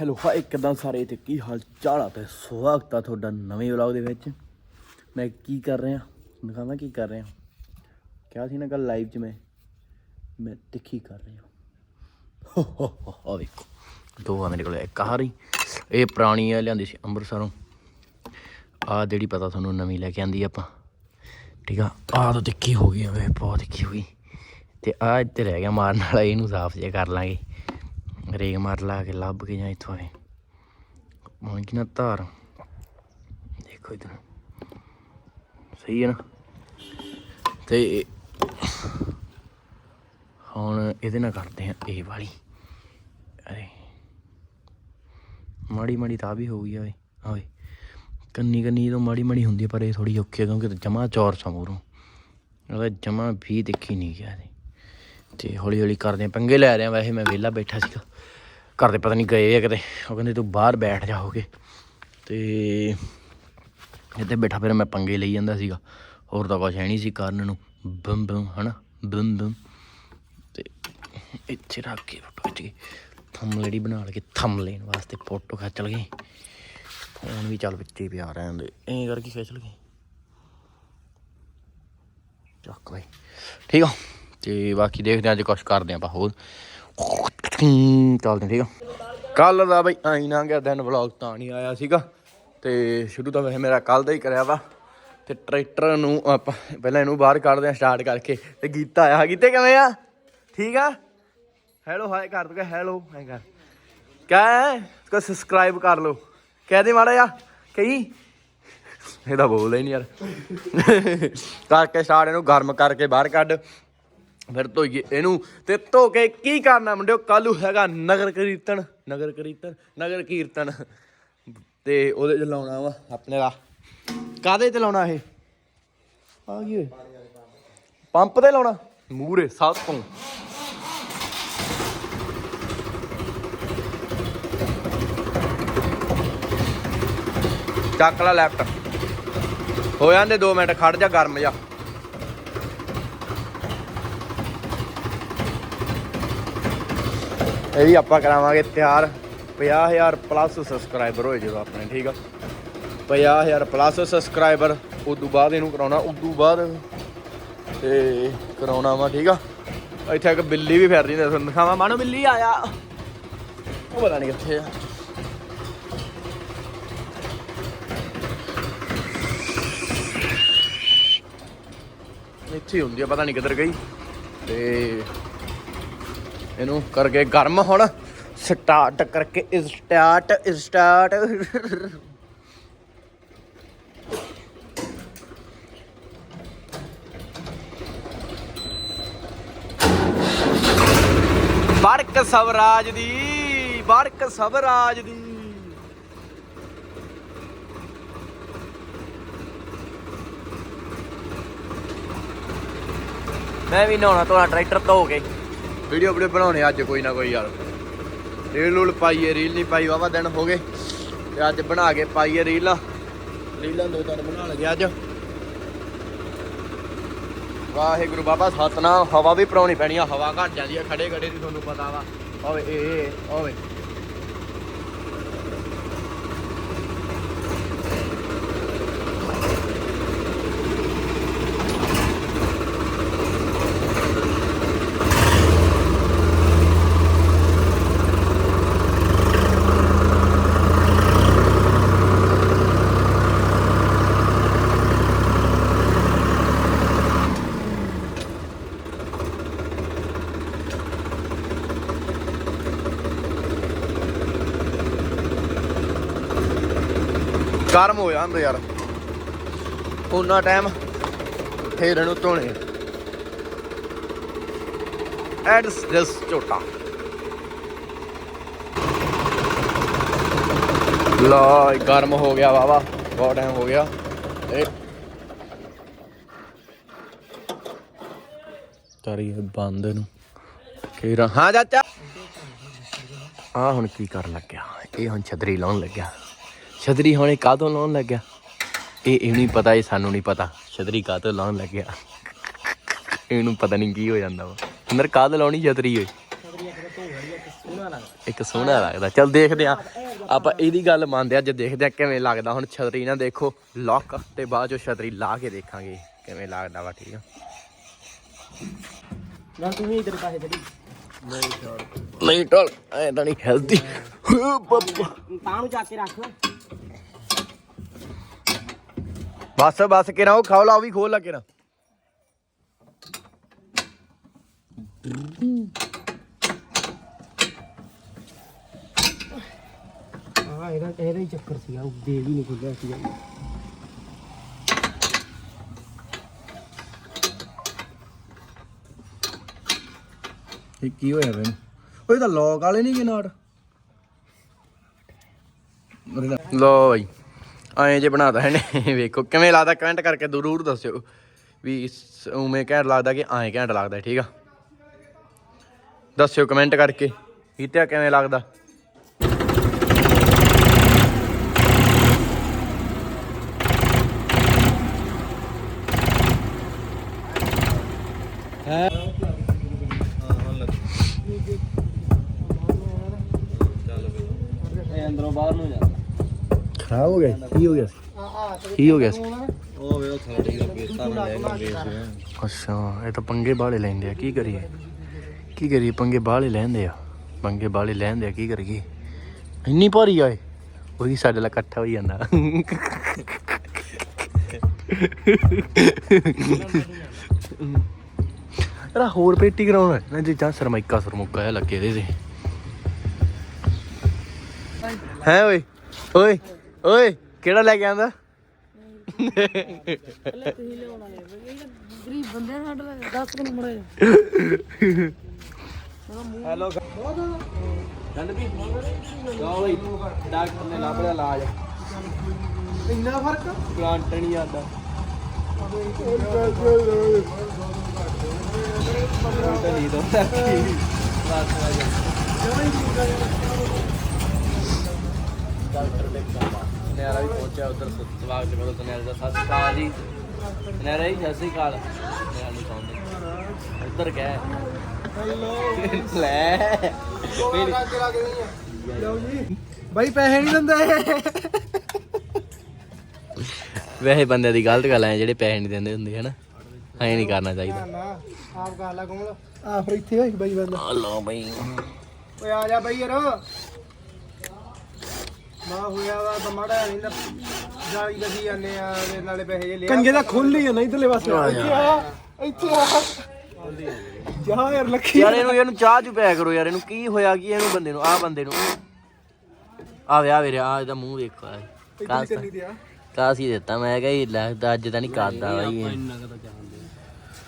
Hello hi ਕਿਦਾਂ ਸਾਰੇ ਤੇ ਕੀ ਹਾਲ ਚਾਲ ਆ ਤੇ ਸਵਾਗਤ ਆ ਤੁਹਾਡਾ ਨਵੇਂ ਵਲੌਗ ਦੇ ਵਿੱਚ। ਮੈਂ ਕੀ ਕਰ ਰਿਹਾ? ਦਿਖਾਵਾਂ ਕੀ ਕਰ ਰਿਹਾ? ਕਿਹਾ ਸੀ ਨਾ ਕੱਲ ਲਾਈਵ 'ਚ ਮੈਂ। ਮੈਂ ਤਿੱਖੀ ਕਰ ਰਿਹਾ। ਹੋ ਵੇਖੋ। ਦੋ ਆ ਮੇਰੇ ਕੋਲ, ਇੱਕ ਆ ਰਹੀ। ਇਹ ਪੁਰਾਣੀ ਆ, ਲਿਆਂਦੀ ਸੀ ਅੰਮ੍ਰਿਤਸਰੋਂ। ਆ ਜਿਹੜੀ ਪਤਾ ਤੁਹਾਨੂੰ ਨਵੀਂ ਲੈ ਕੇ ਆਂਦੀ ਆਪਾਂ। ਠੀਕ ਆ? ਆ ਤਾਂ ਤਿੱਖੀ ਹੋ ਗਈ ਆ ਬਹੁਤ ਤਿੱਖੀ ਹੋ ਗਈ। ਤੇ ਆ ਇੱਥੇ ਰਹਿ ਗਿਆ ਮਾਰਨ ਵਾਲਾ, ਇਹਨੂੰ ਸਾਫ਼ ਜੇ ਕਰ ਲਾਂਗੇ। ਰੇਗ ਮਾਰ ਲਾ ਕੇ ਲੱਭ ਕੇ ਜਾਂ ਇੱਥੋਂ ਆਏ। ਮਨ ਕੀ ਨਾ ਧਾਰ। ਦੇਖੋ ਇਧਰ। ਸਹੀ ਹੈ ਨਾ? ਤੇ ਹੁਣ ਇਹਦੇ ਨਾਲ ਕਰਦੇ ਆ ਇਹ ਵਾਲੀ। ਅਰੇ। ਮਾੜੀ ਮਾੜੀ ਤਾਂ ਵੀ ਹੋ ਗਈ ਆਵੇ ਆਵੇ ਕੰਨੀ ਕੰਨੀ ਤੋਂ ਮਾੜੀ ਮਾੜੀ ਹੁੰਦੀ ਪਰ ਇਹ ਥੋੜੀ ਔਖੀ ਆ ਕਿਉਂਕਿ ਜਮਾ ਚੌਰ ਸਮੂਰੋਂ ਉਹਦਾ ਜਮਾ ਵੀ ਦੇਖੀ ਨਹੀਂ ਗਿਆ ਤੇ ਹੌਲੀ ਹੌਲੀ ਕਰਦੇ ਪੰਗੇ ਲੈ ਰਹੇ ਆ। ਵੈਸੇ ਮੈਂ ਵਿਹਲਾ ਬੈਠਾ ਸੀਗਾ। ਘਰ ਦੇ ਪਤਾ ਨਹੀਂ ਗਏ ਆ ਕਿਤੇ। ਉਹ ਕਹਿੰਦੇ ਤੂੰ ਬਾਹਰ ਬੈਠ ਜਾਓਗੇ ਤੇ ਇੱਥੇ ਬੈਠਾ ਫਿਰ ਮੈਂ ਪੰਗੇ ਲਈ ਜਾਂਦਾ ਸੀਗਾ। ਹੋਰ ਤਾਂ ਕੁਛ ਹੈ ਨਹੀਂ ਸੀ ਕਰਨ ਨੂੰ। ਬਮ ਬਮ, ਹਨਾ? ਬਮ ਬਮ। ਤੇ ਇੱਥੇ ਰੱਖ ਕੇ ਫੋਟੋ ਖਿੱਚ ਕੇ ਥੰਮਲੇੜੀ ਬਣਾ ਲਗੇ ਥੰਮ ਲੈਣ ਵਾਸਤੇ ਫੋਟੋ ਖਿੱਚ ਲਗੇ ਫੋਨ ਵੀ ਚੱਲ ਵਿੱਚੇ ਹੀ ਪਿਆ ਰਹਿੰਦੇ। ਐਂ ਕਰਕੇ ਖਿੱਚ ਲਗੇ ਚੱਕ ਬਈ। ਠੀਕ ਆ। ਤੇ ਬਾਕੀ ਦੇਖਦੇ ਹਾਂ ਅੱਜ ਕੁਛ ਕਰਦੇ ਹਾਂ ਆਪਾਂ ਹੋਰ। ਚੱਲਦੇ ਠੀਕ ਆ? ਕੱਲ ਦਾ ਬਈ ਆਈ ਨਾ ਗਿਆ, ਦਿਨ ਵਲੌਗ ਤਾਂ ਨਹੀਂ ਆਇਆ ਸੀਗਾ। ਤੇ ਸ਼ੁਰੂ ਤਾਂ ਵੈਸੇ ਮੇਰਾ ਕੱਲ ਦਾ ਹੀ ਕਰਿਆ ਵਾ। ਤੇ ਟਰੈਕਟਰ ਨੂੰ ਆਪਾਂ ਪਹਿਲਾਂ ਇਹਨੂੰ ਬਾਹਰ ਕੱਢਦੇ ਆ ਸਟਾਰਟ ਕਰਕੇ। ਤੇ ਗੀਤਾ ਆਇਆ। ਗੀਤੇ ਕਿਵੇਂ ਆ? ਠੀਕ ਆ? ਹੈਲੋ ਹਾਏ ਕਰ ਦੋ ਹੈਲੋ ਐ ਕਰ। ਕਹਿ ਕੋ ਸਬਸਕ੍ਰਾਈਬ ਕਰ ਲਓ। ਕਹਿ ਦੇ ਮਾੜਾ ਜਾ ਕਹੀ? ਇਹਦਾ ਬੋਲਦਾ ਹੀ ਨਹੀਂ ਯਾਰ। ਕਰਕੇ ਸਟਾਰਟ ਇਹਨੂੰ ਗਰਮ ਕਰਕੇ ਬਾਹਰ ਕੱਢ। ਫਿਰ ਧੋਈਏ ਇਹਨੂੰ ਤੇ ਧੋ ਕੇ ਕੀ ਕਰਨਾ ਮੁੰਡਿਓ? ਕੱਲੂ ਹੈਗਾ ਨਗਰ ਕੀਰਤਨ ਨਗਰ ਕੀਰਤਨ ਨਗਰ ਕੀਰਤਨ। ਤੇ ਉਹਦੇ ਚ ਲਾਉਣਾ ਵਾ ਆਪਣੇ ਦਾ ਕਾਦੇ ਤੇ ਲਾਉਣਾ ਇਹ? ਆ ਕੀ ਓਏ। ਪੰਪ ਤੇ ਲਾਉਣਾ? ਮੂਰੇ ਸੱਤ ਤੋਂ। ਚੱਕ ਲੈ ਲੈਫਟ। ਹੋ ਜਾਂਦੇ 2 ਮਿੰਟ, ਖੜ ਜਾ ਗਰਮ ਜਾ ਇਹ ਵੀ ਆਪਾਂ ਕਰਾਵਾਂਗੇ ਤਿਆਰ। 50000 ਪਲੱਸ ਸਬਸਕ੍ਰਾਈਬਰ ਹੋਏ ਜਦੋਂ ਆਪਣੇ, ਠੀਕ ਆ? 50000 ਪਲੱਸ ਸਬਸਕ੍ਰਾਈਬਰ ਉਦੋਂ ਬਾਅਦ ਇਹਨੂੰ ਕਰਾਉਣਾ ਤੋਂ ਬਾਅਦ ਤੇ ਕਰਾਉਣਾ ਵਾ, ਠੀਕ ਆ? ਇੱਥੇ ਇੱਕ ਬਿੱਲੀ ਵੀ ਫਿਰਦੀ ਨੇ, ਤੁਹਾਨੂੰ ਦਿਖਾਵਾਂ। ਮਾਣੋ ਬਿੱਲੀ ਆਇਆ। ਉਹ ਪਤਾ ਨਹੀਂ ਕਿੱਥੇ ਆ। ਇੱਥੇ ਹੁੰਦੀ ਆ, ਪਤਾ ਨਹੀਂ ਕਿੱਧਰ ਗਈ। ਤੇ ਇਹਨੂੰ ਕਰਕੇ ਗਰਮ ਹੁਣ। ਸਟਾਰਟ ਕਰਕੇ ਸਟਾਰਟ ਸਟਾਰਟ ਬੜਕ ਸਵਰਾਜ ਦੀ ਬੜਕ ਸਵਰਾਜ ਦੀ। ਮੈਂ ਵੀ ਨਹਾਉਣਾ ਤੁਹਾਡਾ ਟਰੈਕਟਰ ਧੋ ਕੇ। ਵੀਡੀਓ ਵੀਡੀਓ ਬਣਾਉਣੇ ਅੱਜ ਕੋਈ ਨਾ ਕੋਈ ਯਾਰ। ਰੀਲ ਰੂਲ ਪਾਈਏ, ਰੀਲ ਨਹੀਂ ਪਾਈ ਵਾਵਾ ਦਿਨ ਹੋ ਗਏ। ਤੇ ਅੱਜ ਬਣਾ ਕੇ ਪਾਈਏ ਰੀਲਾਂ। ਰੀਲਾਂ ਦੋ ਤਿੰਨ ਬਣਾ ਲਗੇ ਅੱਜ। ਵਾਹਿਗੁਰੂ ਬਾਬਾ, ਸਤਨਾਮ। ਹਵਾ ਵੀ ਪਰਾਉਣੀ ਪੈਣੀ ਆ, ਹਵਾ ਘਟ ਜਾਂਦੀ ਆ ਖੜੇ ਖੜੇ ਦੀ ਤੁਹਾਨੂੰ ਪਤਾ ਵਾ। ਓਏ ਏ, ਓਏ। ਗਰਮ ਹੋ ਜਾਂਦਾ ਯਾਰ। ਉਹਨਾਂ ਟਾਈਮ ਫੇਰ ਇਹਨੂੰ ਧੋਣੇ। ਐਡਸ ਜਸ ਝੋਟਾ। ਲਾ ਗਰਮ ਹੋ ਗਿਆ ਵਾਵਾ ਬਹੁਤ ਟਾਈਮ ਹੋ ਗਿਆ। ਇਹ ਤਾਰੀ ਬੰਦ ਨੂੰ ਕਿਹੜਾ ਹਾਂ ਚਾਚਾ। ਆ ਹੁਣ ਕੀ ਕਰਨ ਲੱਗਿਆ? ਇਹ ਹੁਣ ਛਤਰੀ ਲਾਉਣ ਲੱਗਿਆ। ਛਤਰੀ ਹੁਣ ਇਹ ਕਾਹਤੋਂ ਲਾਉਣ ਲੱਗਿਆ? ਇਹ ਇਹਨੂੰ ਹੀ ਪਤਾ ਇਹ ਸਾਨੂੰ ਨਹੀਂ ਪਤਾ। ਛਤਰੀ ਕਾਹਤੋਂ ਲਾਉਣ ਲੱਗਿਆ? ਇਹਨੂੰ ਪਤਾ ਨਹੀਂ ਕੀ ਹੋ ਜਾਂਦਾ ਵਾ। ਅੰਦਰ ਕਾਹਤੋਂ ਲਾਉਣੀ ਛਤਰੀ ਓਏ? ਇੱਕ ਸੋਹਣਾ ਲੱਗਦਾ। ਚਲ ਦੇਖਦੇ ਆ ਆਪਾਂ ਇਹਦੀ ਗੱਲ ਮੰਨਦੇ ਆ ਜੇ ਦੇਖਦੇ ਆ ਕਿਵੇਂ ਲੱਗਦਾ। ਹੁਣ ਛਤਰੀ ਨਾ ਦੇਖੋ ਲੌਕ ਤੇ ਬਾਅਦ ਚੋਂ ਛਤਰੀ ਲਾ ਕੇ ਦੇਖਾਂਗੇ ਕਿਵੇਂ ਲੱਗਦਾ ਵਾ ਠੀਕ ਆ? ਨਾ ਤੂੰ ਵੀ ਇਧਰ ਕਾਹੇ ਚੜੀ ਨਹੀਂ ਟਲ ਐ ਤਾਂ ਨਹੀਂ ਹੈਲਦੀ ਬੱਬਾ ਤਾਂ ਨੂੰ ਚੱਕ ਕੇ ਰੱਖ। ਬਸ ਬਸ ਕਿਰਾ ਉਹ ਖਾਓ ਲਾ ਉਹ ਵੀ ਖੋਲ ਲਾ ਕਿਰਾ ਹਾਂ ਇਹਦਾ ਇਹਦਾ ਹੀ ਚੱਕਰ ਸੀਗਾ ਉਹ ਦੇ ਵੀ ਨਹੀਂ ਖੁੱਲਿਆ ਸੀਗਾ ਇਹ ਕੀ ਹੋਇਆ ਬੈਨ ਉਹ ਤਾਂ ਲੋਕ ਵਾਲੇ ਨਹੀਂ ਕਿ ਨਾਟ ਲੋ ਬਾਈ। ਐਂ ਜੇ ਬਣਾਤਾ ਹੈ ਵੇਖੋ, ਕਿਵੇਂ ਲੱਗਦਾ ਕਮੈਂਟ ਕਰਕੇ ਜ਼ਰੂਰ ਦੱਸਿਓ। ਵੀ ਇਸ- ਉਵੇਂ ਘੈਂਟ ਲੱਗਦਾ ਕਿ ਐਂ ਘੈਂਟ ਲੱਗਦਾ, ਠੀਕ ਆ? ਦੱਸਿਓ ਕਮੈਂਟ ਕਰਕੇ ਕੀਤਿਆ ਕਿਵੇਂ ਲੱਗਦਾ? ਇਹ ਅੰਦਰੋਂ ਬਾਹਰ ਨੂੰ ਜਾਂਦਾ। ਖਰਾਬ ਹੋ ਗਿਆ ਕੀ ਹੋ ਗਿਆ ਕੀ ਹੋ ਗਿਆ ਸੀ? ਉਹ ਵੇ ਉਹ ਥੜੀ ਦਾ ਪੇਸਤਾ ਲੈ ਲੰਗੇ ਅੱਛਾ, ਇਹ ਤਾਂ ਪੰਗੇ ਬਾਲੇ ਲੈਂਦੇ ਆ, ਕੀ ਕਰੀਏ? ਕੀ ਕਰੀਏ, ਪੰਗੇ ਬਾਲੇ ਲੈਂਦੇ ਆ। ਪੰਗੇ ਬਾਲੇ ਲੈਂਦੇ ਆ, ਕੀ ਕਰੀਏ? ਇੰਨੀ ਭਾਰੀ ਆਏ ਉਹੀ ਸਾਡੇ ਨਾਲ ਇਕੱਠਾ ਹੋ ਜਾਂਦਾ। ਇਹਦਾ ਹੋਰ ਪੇਟੀ ਕਰਾਉਣਾ ਨਾ ਜੇ ਜਾਂ ਸਰਮਾਈਕਾ ਸਰਮੁਕਾ ਜਿਹਾ ਲੱਗੇ ਇਹਦੇ। ਤੇ ਹੈ ਓਏ? ਓਏ ਓਏ ਕਿਹੜਾ ਲੈ ਕੇ ਆਂਦਾ? ਗਰੀਬ ਬੰਦੇ ਨੇ ਸਾਡੇ ਦੱਸ ਕਿੰਨੇ ਮੜੇ ਹੈਲੋ ਗੰਡ ਵੀ ਲਓ ਬਈ ਡਾਕਟਰ ਨੇ ਲੱਭ ਲਿਆ ਇਲਾਜ। ਇੰਨਾ ਫ਼ਰਕ? ਪਲਾਂਟ ਨਹੀਂ ਆਂਦਾ ਨਹੀਂ ਦੋ ਡਾਕਟਰ ਦੇ ਨਿਆਰਾ ਵੀ ਪਹੁੰਚਿਆ ਉਧਰ ਸਵਾਗਤ ਕਰੋ ਤਨਿਆਰਾ ਦਾ। ਸਤਿ ਸ਼੍ਰੀ ਅਕਾਲ ਜੀ। ਨਿਆਰਾ ਜੀ ਸਤਿ ਸ਼੍ਰੀ ਅਕਾਲ। ਨੂੰ ਸੌਂਦੇ ਉੱਧਰ ਗਏ ਲੈ। ਲਓ ਜੀ। ਬਾਈ ਪੈਸੇ ਨਹੀਂ ਦਿੰਦੇ। ਵੈਸੇ ਬੰਦੇ ਦੀ ਗਲਤ ਗੱਲ ਹੈ ਜਿਹੜੇ ਪੈਸੇ ਨਹੀਂ ਦਿੰਦੇ ਹੁੰਦੇ ਹਨਾ? ਐਂ ਨਹੀਂ ਕਰਨਾ ਚਾਹੀਦਾ। ਆਪ ਗੱਲ ਆ ਕੋਮਲ ਆ ਫਿਰ ਇੱਥੇ ਹੋਈ ਬਾਈ ਬੰਦਾ। ਆ ਲਓ ਬਈ। ਓਏ ਆ ਜਾ ਬਾਈ ਯਾਰ। ਮਾ ਹੋਇਆ ਵਾ ਤਾਂ ਮਾੜਾ ਨਹੀਂ ਨਾ ਜਾਲੀ ਲੱਗੀ ਜਾਂਦੇ ਆ ਮੇਰੇ ਨਾਲੇ ਪੈਸੇ ਜੇ ਲਿਆ ਕੰਗੇ ਦਾ ਖੁੱਲ ਹੀ ਆ ਨਹੀਂ ਇਧਰਲੇ ਪਾਸੇ। ਇੱਥੇ ਆ ਇੱਥੇ ਆ। ਜਾ ਯਾਰ ਲੱਖੀ। ਯਾਰ ਇਹਨੂੰ ਇਹਨੂੰ ਚਾਹ ਚੁ ਪਿਆ ਕਰੋ ਯਾਰ ਇਹਨੂੰ ਕੀ ਹੋਇਆ ਕੀ ਇਹਨੂੰ ਬੰਦੇ ਨੂੰ ਆ ਬੰਦੇ ਨੂੰ। ਆ ਵੇ ਆ ਵੇ ਆ ਇਹਦਾ ਮੂੰਹ ਵੇਖੋ ਆ। ਕਾਸ ਹੀ ਦਿੱਤਾ ਮੈਂ ਕਿਹਾ ਇਹ ਲੱਗਦਾ ਅੱਜ ਤਾਂ ਨਹੀਂ ਕਰਦਾ ਬਾਈ ਇਹ।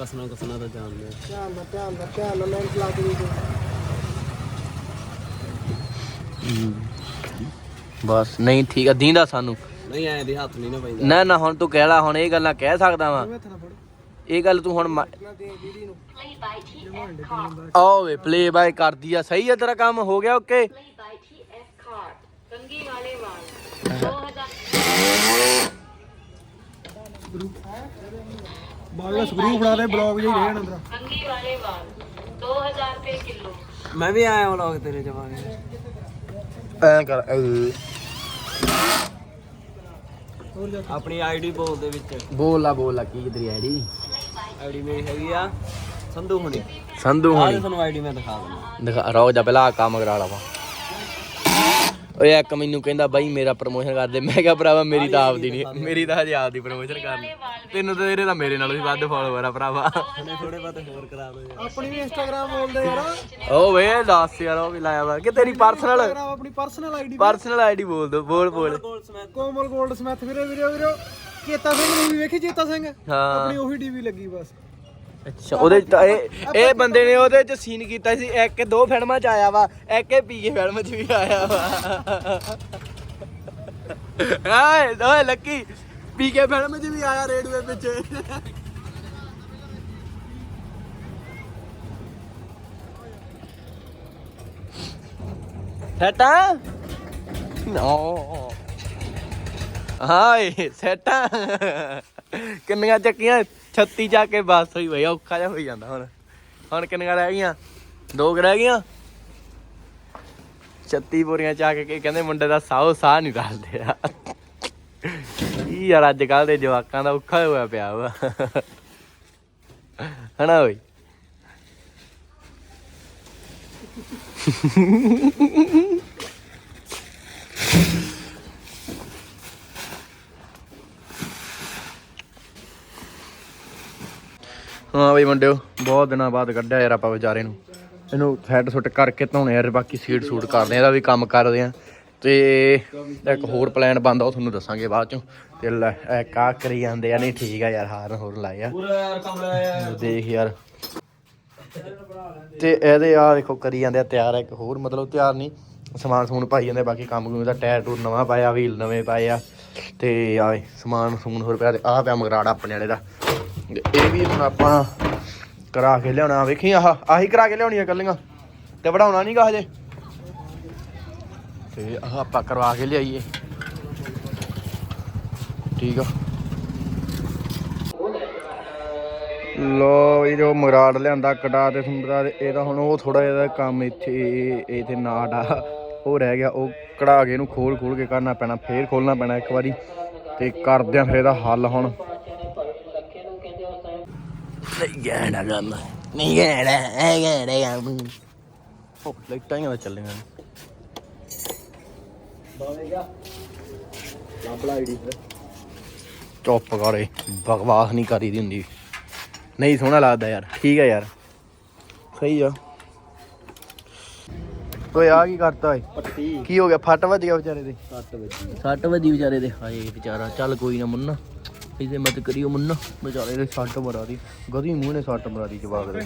ਕਸਨਾ ਕਸਨਾ ਤਾਂ ਜਾਣਦੇ ਧਿਆਨ ਨਾਲ ਧਿਆਨ ਨਾਲ ਧਿਆਨ ਨਾਲ ਮਿਹਨਤ ਲਾ ਕੇ ਦੇ ਦੇ ਬਸ। ਨਹੀਂ ਠੀਕ ਆ ਦੀਂਦਾ ਸਾਨੂੰ। ਨਹੀਂ ਐ ਦੇ ਹੱਥ ਨਹੀਂ ਨਾ ਪੈਂਦਾ। ਨਾ ਨਾ ਹੁਣ ਤੂੰ ਕਹਿ ਲਾ ਹੁਣ ਇਹ ਗੱਲਾਂ ਕਹਿ ਸਕਦਾ ਵਾਂ। ਇਹ ਗੱਲ ਤੂੰ ਹੁਣ ਆਓ ਵੇ ਪਲੇ ਬਾਏ ਕਰਦੀ ਆ। ਸਹੀ ਆ ਤੇਰਾ ਕੰਮ? ਹੋ ਗਿਆ ਓਕੇ? By TF Card. ਕੰਗੀ ਵਾਲੇ ਵਾਲ। 2000 ਬਾਗਲਾ ਸਕਰੂ ਫੜਾ ਦੇ ਬਲੌਗ ਜਿਹੀ ਰਹਿਣ ਅੰਦਰ। ਕੰਗੀ ਵਾਲੇ ਵਾਲ। 2000 ਰੁਪਏ ਕਿਲੋ। ਮੈਂ ਵੀ ਆਇਆ ਵਲੌਗ ਤੇਰੇ ਜਮਾਨੇ ਐ ਕਰ ਆਪਣੀ ਆਈਡੀ ਬੋਲ ਦੇ ਵਿੱਚ। ਬੋਲਾ ਬੋਲਾ ਕੀ ਤੇਰੀ ਆਈਡੀ ਆਈਡੀ ਮੇਰੀ ਹੈਗੀ ਆ ਸੰਧੂ ਹੁਣੀ। ਸੰਧੂ ਆਹ ਹੋਣੀ। ਤੁਹਾਨੂੰ ਆਈਡੀ ਮੈਂ ਦਿਖਾ ਦਿੰਦਾ। ਦਿਖਾ ਰੋ ਜਾ ਪਹਿਲਾਂ ਆਹ ਕੰਮ ਕਰਾ ਲਵਾ ਓਏ ਇੱਕ ਮੈਨੂੰ ਕਹਿੰਦਾ ਬਾਈ ਮੇਰਾ ਪ੍ਰਮੋਸ਼ਨ ਕਰ ਦੇ। ਮੈਂ ਕਿਹਾ ਭਰਾਵਾ ਮੇਰੀ ਤਾਂ ਆਪਦੀ ਨਹੀਂ ਮੇਰੀ ਤਾਂ ਹਜੇ ਆਪਦੀ ਪ੍ਰਮੋਸ਼ਨ ਕਰਨੀ। ਤੈਨੂੰ ਤਾਂ ਇਹਦੇ ਤਾਂ ਮੇਰੇ ਨਾਲੋਂ ਵੀ ਵੱਧ ਫਾਲੋਅਰ ਆ ਭਰਾਵਾ। ਥੋੜੇ ਬਾਤ ਹੋਰ ਕਰਾ ਦੋ ਆਪਣੀ ਵੀ ਇੰਸਟਾਗ੍ਰam ਬੋਲਦੇ ਯਾਰ। ਓ ਵੇ ਦੱਸ ਯਾਰ ਉਹ ਵੀ ਲਾਇਆ ਵਾ। ਕਿ ਤੇਰੀ ਪਰਸਨਲ ਆਪਣੀ ਪਰਸਨਲ ਆਈਡੀ ਪਰਸਨਲ ਆਈਡੀ ਬੋਲ ਦੋ ਬੋਲ ਬੋਲ। Komal goldsmith. ਵੀਰੇ ਵੀਰੇ ਵੀਰੇ। ਚੇਤਾ ਸਿੰਘ ਮੂਵੀ ਵੇਖੀ ਚੇਤਾ ਸਿੰਘ? ਹਾਂ। ਆਪਣੀ ਉਹੀ ਡੀਵੀ ਲੱਗੀ ਬਸ। ਅੱਛਾ, ਉਹਦੇ ਚ ਤਾਂ ਇਹ ਇਹ ਬੰਦੇ ਨੇ ਉਹਦੇ ਚ ਸੀਨ ਕੀਤਾ ਸੀ, ਇੱਕ ਦੋ ਫਿਲਮਾਂ ਚ ਆਇਆ ਵਾ, ਇੱਕ ਇਹ ਪੀਕੇ ਫਿਲਮ ਚ ਵੀ ਆਇਆ ਵਾ। ਹਾਏ ਓਏ ਲੱਕੀ ਪੀਕੇ ਫਿਲਮ ਚ ਵੀ ਆਇਆ ਰੇਡਵੇ ਵਿੱਚ ਸੈਟਾ ਨੋ। ਹਾਏ, ਸੈਟਾ ਕਿੰਨੀਆਂ ਚੱਕੀਆਂ? 36 ਜਾ ਕੇ ਬਸ ਹੋਈ ਬਈ, ਔਖਾ ਜਿਹਾ ਹੋਈ ਜਾਂਦਾ ਹੁਣ। ਹੁਣ ਕਿੰਨੀਆਂ ਰਹਿ ਗਈਆਂ? ਦੋ ਕੁ ਰਹਿ ਗਈਆਂ? 36 ਬੋਰੀਆਂ ਚੱਕ ਕੇ ਕਹਿੰਦੇ, ਮੁੰਡੇ ਦਾ ਸਾਹ ਸਾਹ ਨਹੀਂ ਰਲਦੇ ਆ। ਕੀ ਯਾਰ ਅੱਜ ਕੱਲ ਦੇ ਜਵਾਕਾਂ ਦਾ ਔਖਾ ਹੋਇਆ ਪਿਆ ਵਾ। ਹਨਾ ਓਏ ਹਾਂ ਬਈ ਮੁੰਡਿਓ ਬਹੁਤ ਦਿਨਾਂ ਬਾਅਦ ਕੱਢਿਆ ਯਾਰ ਆਪਾਂ ਵਿਚਾਰੇ ਨੂੰ। ਇਹਨੂੰ ਹੈਡ ਸੁੱਟ ਕਰਕੇ ਧੋਣੇ ਯਾਰ ਬਾਕੀ ਸੀਟ ਸੂਟ ਕਰਦੇ ਆ ਇਹਦਾ ਵੀ ਕੰਮ ਕਰਦੇ ਆ। ਤੇ ਇੱਕ ਹੋਰ ਪਲਾਨ ਬੰਦਾ ਉਹ ਤੁਹਾਨੂੰ ਦੱਸਾਂਗੇ ਬਾਅਦ ਚੋਂ। ਤੇ ਲੈ ਇਹ ਕਾ ਕਰੀ ਜਾਂਦੇ ਆ ਨਹੀਂ ਠੀਕ ਆ ਯਾਰ ਹਾਰਨ ਹੋਰ ਲਾਏ ਆ। ਪੂਰਾ ਯਾਰ ਕਮਲਾ ਦੇਖ ਯਾਰ। ਤੇ ਇਹਦੇ ਆ ਦੇਖੋ ਕਰੀ ਜਾਂਦੇ ਆ ਤਿਆਰ ਆ ਇੱਕ ਹੋਰ ਮਤਲਬ ਤਿਆਰ ਨਹੀਂ। ਸਮਾਨ ਸਮੂਨ ਪਾਈ ਜਾਂਦੇ ਬਾਕੀ ਕੰਮ ਕੁਮ ਦਾ ਟਾਇਰ ਟੂਰ ਨਵਾਂ ਪਾਇਆ ਵੀਲ ਨਵੇਂ ਪਾਏ ਆ। ਤੇ ਆ ਸਮਾਨ ਸਮੂਨ ਹੋਰ ਪਿਆ ਤੇ ਆ ਪਿਆ ਮਗਰਾੜ ਆਪਣੇ ਵਾਲੇ ਦਾ। ਇਹ ਵੀ ਹੁਣ ਆਪਾਂ ਕਰਾ ਕੇ ਲਿਆਉਣਾ, ਵੇਖੀ ਆਹ, ਆਹੀ ਕਰਾ ਕੇ ਲਿਆਉਣੀਆਂ ਕੱਲੀਆਂ ਤੇ ਵੜਾਉਣਾ ਨਹੀਂਗਾ ਹਜੇ। ਤੇ ਆਹ ਆਪਾਂ ਕਰਵਾ ਕੇ ਲਿਆਈਏ। ਠੀਕ ਆ। ਲੋ ਇਹ ਜੋ ਮਰਾੜ ਲਿਆਂਦਾ ਕਟਾ ਤੇ ਸੁੰਦਰਾ ਤੇ ਇਹਦਾ ਹੁਣ ਉਹ ਥੋੜਾ ਜਿਹਾ ਕੰਮ ਇੱਥੇ ਇਹਦੇ ਨਾਟ ਆ। ਉਹ ਰਹਿ ਗਿਆ, ਉਹ ਕਢਾ ਕੇ ਇਹਨੂੰ ਖੋਲ ਖੋਲ ਕੇ ਕਰਨਾ ਪੈਣਾ, ਫੇਰ ਖੋਲਣਾ ਪੈਣਾ ਇੱਕ ਵਾਰੀ। ਤੇ ਕਰਦੇ ਆ ਫਿਰ ਇਹਦਾ ਹੱਲ ਹੁਣ। ਨਹੀਂ ਗੈਣਾ ਕੰਮ ਨਹੀਂ ਗੈਣਾ ਐ ਗੈਣਾ ਕੰਮ ਉਹ ਲਾਈਟਾਂ ਹੀ ਚੱਲੀਆਂ ਨੇ ਚੁੱਪ ਕਰੇ ਬਕਵਾਸ ਨਹੀਂ ਕਰੀਦੀ ਹੁੰਦੀ ਨਹੀਂ ਸੋਹਣਾ ਲੱਗਦਾ ਯਾਰ ਠੀਕ ਹੈ ਯਾਰ ਸਹੀ ਆ ਓਏ। ਆ ਕੀ ਕਰਤਾ ਓਏ ਪੱਟੀ ਕੀ ਹੋ ਗਿਆ ਫੱਟ ਵੱਜ ਗਿਆ ਵਿਚਾਰੇ ਦੇ ਸੱਤ ਵਜੇ ਸੱਟ ਵੱਜੀ ਵਿਚਾਰੇ ਦੇ ਹਾਏ ਵਿਚਾਰਾ ਚੱਲ ਕੋਈ ਨਾ ਮੁੰਨਾ ਇਸੇ ਮਤ ਕਰਿਓ ਮੁੰਨਾ। ਵਿਚਾਰੇ ਦੇ ਸੱਟ ਮਰਾ ਦੀ। ਗਦੀ ਮੂੰਹ ਨੇ ਸੱਟ ਮਰਾ ਦੀ ਜਵਾਬ ਦੇ।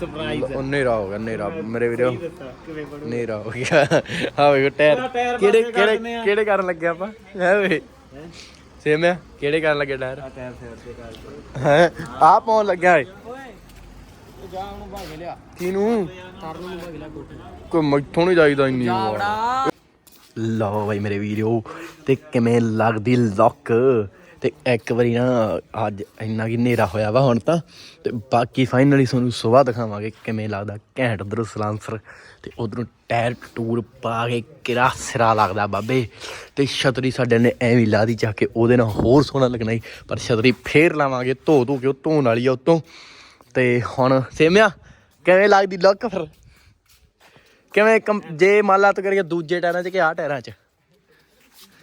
ਸਰਪ੍ਰਾਈਜ਼ ਨੇਰਾ ਹੋ ਗਿਆ ਨੇਰਾ ਮੇਰੇ ਵੀਰੋ ਨੇਰਾ ਹੋ ਗਿਆ। ਆ ਵੇਖੋ ਟਾਇਰ ਕਿਹੜੇ ਕਿਹੜੇ। ਕਿਹੜੇ ਕਰਨ ਲੱਗਿਆ ਆਪਾਂ? ਹੈ? ਵੇ ਸੇਮਿਆ ਕਿਹੜੇ ਕਰਨ ਲੱਗੇ ਟਾਇਰ? ਆ ਟਾਇਰ ਫੇਰ ਤੇ ਕਰ ਹੈ? ਆ ਪਾਉਣ ਲੱਗਿਆ ਓਏ ਜਾ ਉਹਨੂੰ ਭਾਗ ਲਿਆ। ਕਿਨੂੰ ਕਰਨ ਨੂੰ ਭਾਗ ਲਿਆ ਕੋਈ ਮੈਥੋਂ ਨਹੀਂ ਜਾਈਦਾ ਇੰਨੀ ਲਓ ਬਾਈ ਮੇਰੇ ਵੀਡੀਓ ਤੇ ਕਿਵੇਂ ਲੱਗਦੀ ਲੁੱਕ ਤੇ ਇੱਕ ਵਾਰੀ ਨਾ, ਅੱਜ ਇੰਨਾ ਕਿ ਹਨੇਰਾ ਹੋਇਆ ਵਾ ਹੁਣ ਤਾਂ, ਤੇ ਬਾਕੀ ਫਾਈਨਲੀ ਤੁਹਾਨੂੰ ਸਵੇਰ ਦਿਖਾਵਾਂਗੇ ਕਿਵੇਂ ਲੱਗਦਾ ਘੈਂਟ ਉਧਰ ਸਲਾਂਸਰ, ਤੇ ਉਧਰੋਂ ਟਾਇਰ ਟੂਰ ਪਾ ਕੇ ਕਿਰਾ ਸਿਰਾ ਲੱਗਦਾ ਬਾਬੇ। ਤੇ ਛਤਰੀ ਸਾਡੇ ਨੇ ਐਵੇਂ ਲਾ ਦੀ ਚੱਕ ਕੇ ਉਹਦੇ ਨਾਲ ਹੋਰ ਸੋਹਣਾ ਲੱਗਣਾ ਈ, ਪਰ ਛਤਰੀ ਫੇਰ ਲਾਵਾਂਗੇ ਧੋ ਧੋ ਕੇ ਉਹ ਧੋਣ ਵਾਲੀ ਆ ਉਤੋਂ। ਤੇ ਹੁਣ ਸੇਮਿਆ, ਕਿਵੇਂ ਲੱਗਦੀ ਲੁੱਕ ਫਿਰ? ਕਿਵੇਂ ਜੇ ਮੰਨ ਲਾ ਤੂੰ ਕਰੀਏ ਦੂਜੇ ਟਾਇਰਾਂ 'ਚ ਕਿ ਆਹ ਟਾਇਰਾਂ 'ਚ?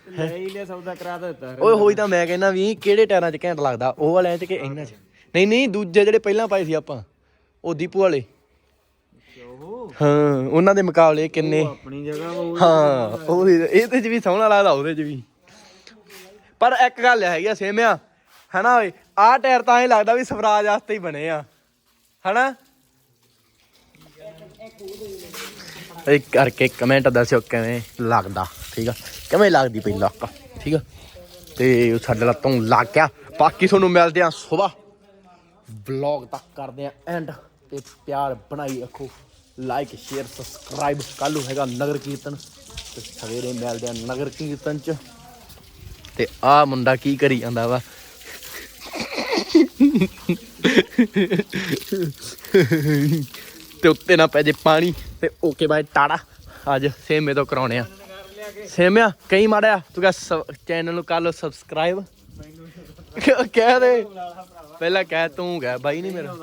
ਲੈ ਹੀ ਲਿਆ ਸੌਦਾ ਕਰਾ ਦਿੱਤਾ ਓਏ ਹੋਈ ਤਾਂ ਮੈਂ ਕਹਿੰਦਾ ਵੀ ਕਿਹੜੇ ਟਾਇਰਾਂ 'ਚ ਘੈਂਟ ਲੱਗਦਾ ਉਹ ਵਾਲਿਆਂ 'ਚ ਕਿ ਇਹਨਾਂ 'ਚ? ਨਹੀਂ ਨਹੀਂ ਦੂਜੇ ਜਿਹੜੇ ਪਹਿਲਾਂ ਪਾਏ ਸੀ ਆਪਾਂ ਉਹ ਦੀਪੂ ਵਾਲੇ। ਉਹ ਹਾਂ ਉਹਨਾਂ ਦੇ ਮੁਕਾਬਲੇ ਕਿੰਨੇ? ਆਪਣੀ ਜਗ੍ਹਾ ਉਹ ਹਾਂ ਉਹ ਇਹਦੇ 'ਚ ਵੀ ਸੋਹਣਾ ਲੱਗਦਾ ਉਹਦੇ 'ਚ ਵੀ। ਪਰ ਇੱਕ ਗੱਲ ਹੈਗੀ ਆ ਸੇਮਿਆ ਹਨਾ ਓਏ ਆਹ ਟਾਇਰ ਤਾਂ ਐ ਲੱਗਦਾ ਵੀ ਸਵਰਾਜ ਵਾਸਤੇ ਹੀ ਬਣੇ ਆ ਹਨਾ? ਇਹ ਕਰਕੇ ਕਮੈਂਟ ਦੱਸਿਓ ਕਿਵੇਂ ਲੱਗਦਾ, ਠੀਕ ਆ? ਕਿਵੇਂ ਲੱਗਦੀ ਪਈ ਲੱਕ, ਠੀਕ ਆ? ਤੇ ਸਾਡੇ ਲੱਤੋਂ ਲੱਗ ਗਿਆ। ਬਾਕੀ ਤੁਹਾਨੂੰ ਮਿਲਦੇ ਆ ਸਵੇਰ ਵਲੌਗ ਤੱਕ ਕਰਦੇ ਆ ਐਂਡ ਤੇ ਪਿਆਰ ਬਣਾਈ ਰੱਖੋ। ਲਾਈਕ ਸ਼ੇਅਰ ਸਬਸਕ੍ਰਾਈਬ ਕੱਲ ਨੂੰ ਹੈਗਾ ਨਗਰ ਕੀਰਤਨ। ਤੇ ਸਵੇਰੇ ਮਿਲਦੇ ਆ ਨਗਰ ਕੀਰਤਨ ਚ। ਤੇ ਆ ਮੁੰਡਾ ਕੀ ਕਰੀ ਜਾਂਦਾ ਵਾ? ਤੇ ਉੱਤੇ ਨਾ ਪੈ ਜੇ ਪਾਣੀ। ਤੇ ਓਕੇ ਬਾਏ ਟਾੜਾ ਅੱਜ ਸੇਮੇ ਤੋਂ ਕਰਾਉਣੇ ਆ। ਸੇਮਿਆ ਕਈ ਮਾੜਿਆ ਤੂੰ ਕਹ ਚੈਨਲ ਨੂੰ ਕਰ ਲਓ ਸਬਸਕ੍ਰਾਈਬ ਕਹਿ ਦੇ। ਪਹਿਲਾਂ ਕਹਿ ਤੂੰ ਕਹਿ ਬਾਈ ਨਹੀਂ ਮੇਰਾ।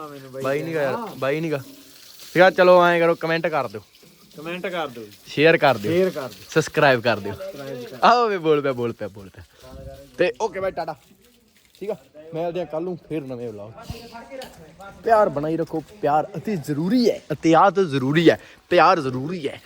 ਬਾਈ ਨਹੀਂ ਗਾ ਯਾਰ ਬਾਈ ਨਹੀਂ ਗਾ ਯਾਰ ਚਲੋ ਐਂ ਕਰੋ ਕਮੈਂਟ ਕਰ ਦਿਓ। ਕਮੈਂਟ ਕਰ ਦਿਓ। ਸ਼ੇਅਰ ਕਰ ਦਿਓ। ਸ਼ੇਅਰ ਕਰ ਦਿਓ। ਸਬਸਕ੍ਰਾਈਬ ਕਰ ਦਿਓ। ਆਓ ਵੇ ਬੋਲ ਪਿਆ ਬੋਲ ਪਿਆ ਬੋਲ ਪਿਆ ਤੇ ਓਕੇ ਬਾਈ ਟਾਟਾ। ਠੀਕ ਆ? ਮਿਲਦੇ ਆ ਕੱਲ ਨੂੰ, ਫੇਰ ਨਵੇਂ ਵਲੌਗ ਪਿਆਰ ਬਣਾਈ ਰੱਖੋ, ਪਿਆਰ ਅਤੀ ਜ਼ਰੂਰੀ ਹੈ ਇਤਿਆਦ ਜ਼ਰੂਰੀ ਹੈ, ਪਿਆਰ ਜ਼ਰੂਰੀ ਹੈ।